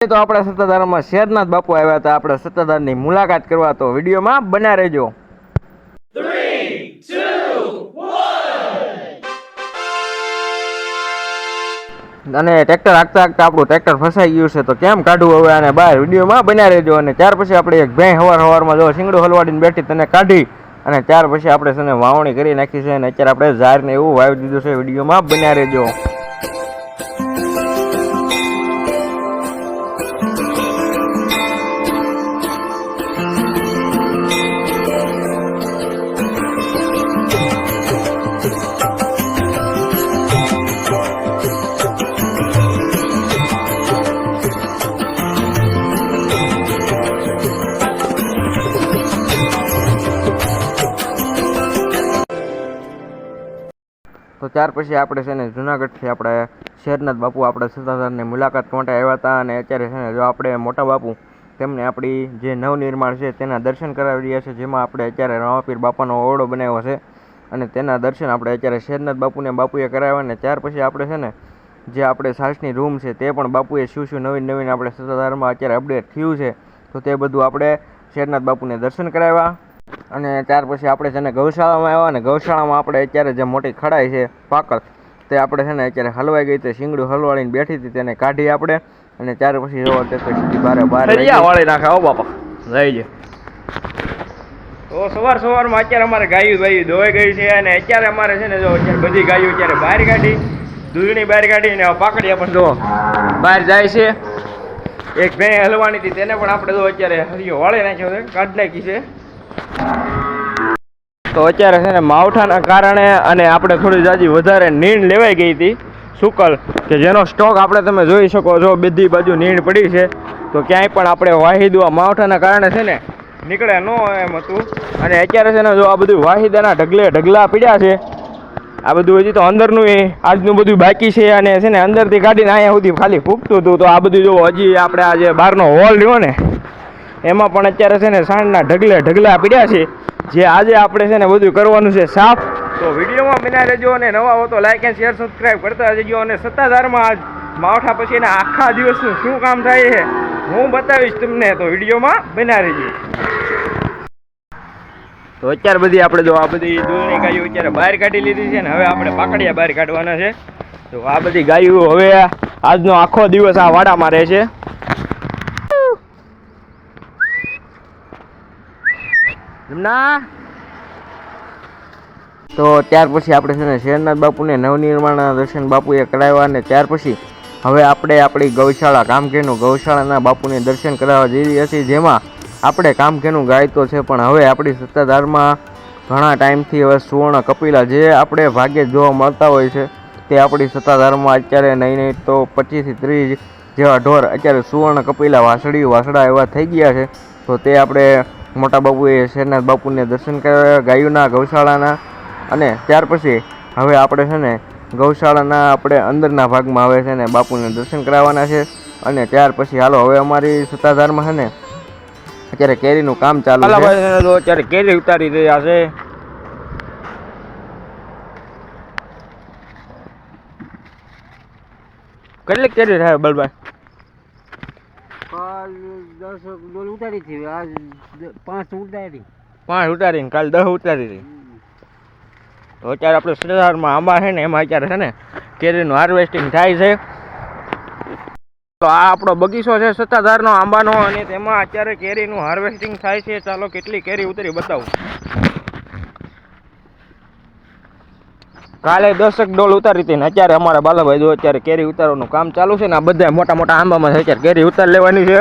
તો આપણા સત્તાધારમાં શેરનાથ બાપુ આવ્યા હતા. આપણે સત્તાધારની મુલાકાત કરવા તો વિડીયોમાં બના રહેજો. અને ટ્રેક્ટર હાંકતા હાંકતા આપણું ટ્રેક્ટર ફસાઈ ગયું છે. તો કેમ કાઢવું હવે? આને બહાર વિડીયોમાં બન્યા રહેજો. અને ત્યાર પછી આપણે એક ભેં હવાર હવારમાં જો શીંગડું હલવાડીને બેઠી તને કાઢી અને ત્યાર પછી આપણે છે ને વાવણી કરી નાખી છે. અને અત્યારે આપણે ઝાડને એવું વાવી દીધું છે. વિડીયોમાં બન્યા રહેજો. ત્યાર પછી આપણે છે ને જુનાગઢથી આપણે શેરનાથ બાપુ આપણે સત્તાધારની મુલાકાત માટે આવ્યા હતા અને અત્યારે છે ને જો આપણે મોટા બાપુ તેમને આપણી જે નવનિર્માણ છે તેના દર્શન કરાવી રહ્યા છે, જેમાં આપણે અત્યારે રામાપીર બાપાનો ઓરડો બનાવ્યો છે અને તેના દર્શન આપણે અત્યારે શેરનાથ બાપુને બાપુએ કરાવ્યા અને ત્યાર પછી આપણે છે ને જે આપણે સાસની રૂમ છે તે પણ બાપુએ શું શું નવીન નવીન આપણે સત્તાધારમાં અત્યારે અપડેટ થયું છે, તો તે બધું આપણે શેરનાથ બાપુને દર્શન કરાવ્યા. અને ત્યાર પછી આપણે છે ને ગૌશાળામાં આવ્યા ને ગૌશાળામાં આપણે અત્યારે જે મોટી ખડાઈ છે પાકળ તે આપણે છે ને અત્યારે હલવાઈ ગઈ તે શીંગડું હલવાડીને બેઠી હતી તેને કાઢી આપણે અને ત્યાર પછી જોવો તે તો બારે બારે. વાળી નાખે આવો બાપા લઈ જાય તો સવાર સવારમાં અત્યારે અમારે ગાયું ગાયું ધોવાઈ ગઈ છે અને અત્યારે અમારે છે ને જો અત્યારે બધી ગાયો અત્યારે બહાર કાઢી દૂધની બહાર કાઢી ને પાકડિયા પણ જો બહાર જાય છે. એક ભેં હલવાની હતી તેને પણ આપણે જો અત્યારે હરિયો વાળી નાખ્યો છે કાઢી નાખી છે. તો અત્યારે છે ને માવઠાના કારણે અને આપણે થોડી જાજી વધારે નીણ લેવાઈ ગઈ હતી સુકલ કે જેનો સ્ટોક આપણે તમે જોઈ શકો છો, બધી બાજુ નીણ પડી છે. તો ક્યાંય પણ આપણે વાહિદુઆ માવઠાના કારણે છે ને નીકળે ન એમ હતું. અને અત્યારે છે ને જો આ બધું વાહિદાના ઢગલે ઢગલા પીડ્યા છે, આ બધું હજી તો અંદરનું એ, આજનું બધું બાકી છે અને છે ને અંદરથી કાઢીને અહીંયા સુધી ખાલી ફૂગતું હતું. તો આ બધું જો હજી આપણે આ જે બહારનો હોલ રહ્યો ને એમાં પણ અત્યારે છે ને સાંજના ઢગલે ઢગલા પીડ્યા છે. જે આજે આપણે છે ને બધું કરવાનું છે સાફ. તો વિડીયોમાં બિના રહેજો અને નવા હો તો લાઈક એન્ડ શેર સબસ્ક્રાઈબ કરતા રહેજો અને સત્તાધારમાં આજ માવઠા પછી એના આખા દિવસનું શું કામ થાય છે, હું બતાવીશ તમને. તો વિડીયોમાં બિના રહેજો. તો અત્યારે બધી આપણે જો આ બધી દૂધની ગાયો અત્યારે બહાર કાઢી લીધી છે ને હવે આપણે પાકડિયા બહાર કાઢવાના છે. તો આ બધી ગાયો હવે આજનો આખો દિવસ આ વાડામાં રહે છે. જમના? તો ત્યાર પછી આપણે છે ને શેરનાથ બાપુને નવનિર્માણના દર્શન બાપુએ કરાવ્યા અને ત્યાર પછી હવે આપણે આપણી ગૌશાળા કામધેનું ગૌશાળાના બાપુને દર્શન કરાવવા જઈ રહ્યા છીએ, જેમાં આપણે કામધેનું ગાય તો છે, પણ હવે આપણી સત્તાધારમાં ઘણા ટાઈમથી હવે સુવર્ણ કપિલા જે આપણે ભાગ્યે જોવા મળતા હોય છે, તે આપણી સત્તાધારમાં અત્યારે નહીં નહીં તો પચીસથી ત્રીસ જેવા ઢોર અત્યારે સુવર્ણ કપિલા વાસળી વાસડા એવા થઈ ગયા છે, તો તે આપણે મોટા બાપુએ શેરનાથ બાપુને દર્શન કરાવ્યા ગાયોના ગૌશાળાના અને ત્યાર પછી હવે આપણે છે ને ગૌશાળાના આપણે અંદરના ભાગમાં હવે છે ને બાપુને દર્શન કરાવવાના છે અને ત્યાર પછી હાલો હવે અમારી સત્તાધારમાં છે ને અત્યારે કેરીનું કામ ચાલુ છે. અત્યારે કેરી ઉતારી રહ્યા છે. કેટલી કેરી થાય બલભાઈ ઉતારી હતી આજ પાંચ ઉતારી પાંચ ઉતારીને કાલ દસ ઉતારી હતી. તો અત્યારે આપણે સત્તાધારમાં આંબા છે ને એમાં અત્યારે છે ને કેરીનું હાર્વેસ્ટિંગ થાય છે. તો આ આપણો બગીચો છે સત્તાધારનો આંબાનો અને તેમાં અત્યારે કેરીનું હાર્વેસ્ટિંગ થાય છે. ચાલો કેટલી કેરી ઉતરી બતાવું. કાલે દસક ડોલ ઉતારી હતી ને અત્યારે અમારા બાલાભાઈ જો અત્યારે કેરી ઉતારવાનું કામ ચાલુ છે ને આ બધા મોટા મોટા આંબામાં અત્યારે કેરી ઉતાર લેવાની છે.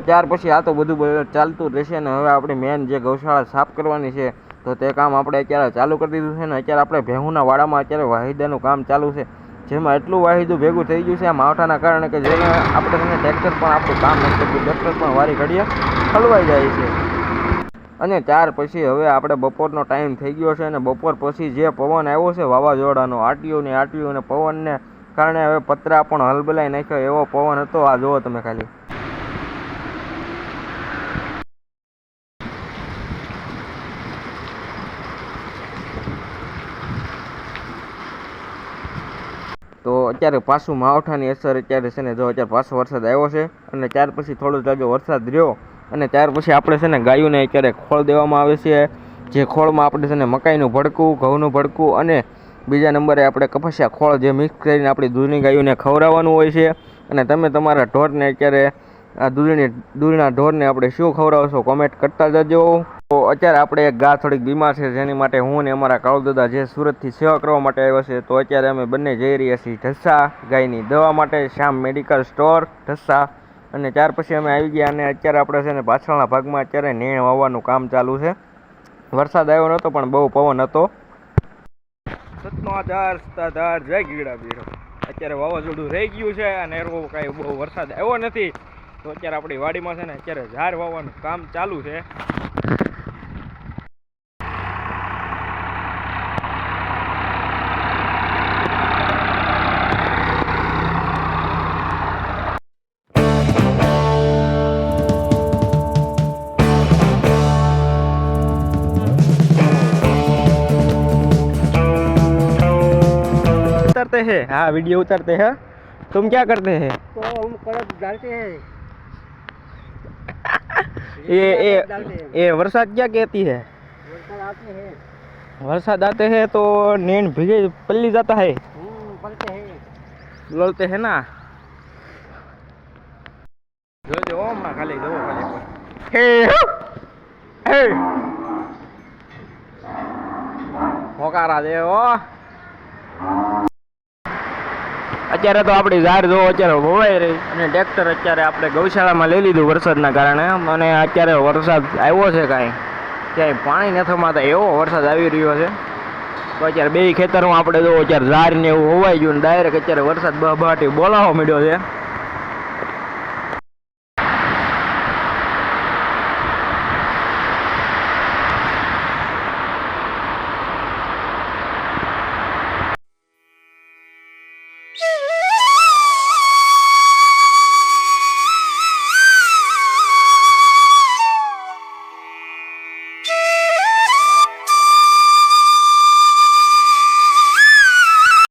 ત્યાર પછી આ તો બધું ચાલતું રહેશે ને હવે આપણે મેન જે ગૌશાળા સાફ કરવાની છે, તો તે કામ આપણે અત્યારે ચાલુ કરી દીધું છે ને અત્યારે આપણે ભેહુના વાડામાં અત્યારે વાહિદાનું કામ ચાલુ છે. જેમાં એટલું વાહિદું ભેગું થઈ ગયું છે, આ માવઠાના કારણે કે જેને આપણે છે ટ્રેક્ટર પણ આપણું કામ નથી કરતું ટ્રેક્ટર પણ વારી ઘડીએ હલવાઈ જાય છે. અને ત્યાર પછી હવે આપણે બપોરનો ટાઈમ થઈ ગયો છે અને બપોર પછી જે પવન આવ્યો છે, વાવાઝોડાનો, આટીઓને ને આટીયું ને પવનને કારણે હવે પતરા પણ હલબલાઈ નાખ્યો એવો પવન હતો. આ જુઓ તમે ખાલી તો અત્યારે પાછું માવઠાની અસર અત્યારે છે ને જો અત્યારે પાછો વરસાદ આવ્યો છે અને ત્યાર પછી થોડો જાજો વરસાદ રહ્યો અને ત્યાર પછી આપણે છે ને ગાયોને અત્યારે ખોળ દેવામાં આવે છે. જે ખોળમાં આપણે છે ને મકાઈનું ભડકું, ઘઉંનું ભડકું અને બીજા નંબરે આપણે કપાસિયા ખોળ જે મિક્સ કરીને આપણી દૂધની ગાયોને ખવડાવવાનું હોય છે. અને તમે તમારા ઢોરને અત્યારે આ દૂધની, દૂધના ઢોરને આપણે શું ખવડાવશો? કોમેન્ટ કરતા જજો. તો અત્યારે આપણે એક ગા થોડીક બીમાર છે, જેની માટે હું ને અમારા કાળુ દાદા જે સુરતથી સેવા કરવા માટે આવ્યા છે, તો અત્યારે અમે બંને જઈ રહ્યા છીએ ઢસા ગાયની દવા માટે, શ્યામ મેડિકલ સ્ટોર, ઢસા. અને ત્યાર પછી અમે આવી ગયા અને અત્યારે આપણે છે ને પાછળના ભાગમાં અત્યારે નીણ વાવવાનું કામ ચાલુ છે. વરસાદ આવ્યો નહોતો, પણ બહુ પવન હતો. સતનો આધાર સત્તાધાર જય ગીડા બીડો અત્યારે વાવાઝોડું રહી ગયું છે અને એવો કાંઈ બહુ વરસાદ આવ્યો નથી. તો અત્યારે આપણી વાડીમાં છે ને અત્યારે ઝાડ વાવવાનું કામ ચાલુ છે. हैं? हाँ वीडियो उतरते हैं। तुम क्या करते हैं? तो हम करप डालते हैं। ये ये ये वर्षा क्या कहती है? वर्षा आते हैं। तो नींद भीगे पल्ली जाता है। हम्म, लोलते हैं। ना। जो जो ओम खाली जो खाली हे हे! होकारा दे ओ। અત્યારે તો આપણી ઝાડ જો અત્યારે વવાઈ રહી. અને ટ્રેક્ટર અત્યારે આપણે ગૌશાળામાં લઈ લીધું વરસાદના કારણે. અને અત્યારે વરસાદ આવ્યો છે કાંઈ. ક્યાંય પાણી નથી થમાતા એવો વરસાદ આવી રહ્યો છે. તો અત્યારે બે ખેતરમાં આપણે જો અત્યારે ઝાડ ને એવું હોવાઈ ગયું ડાયરેક્ટ અત્યારે વરસાદ બહાટી બોલાવવા માંડ્યો છે.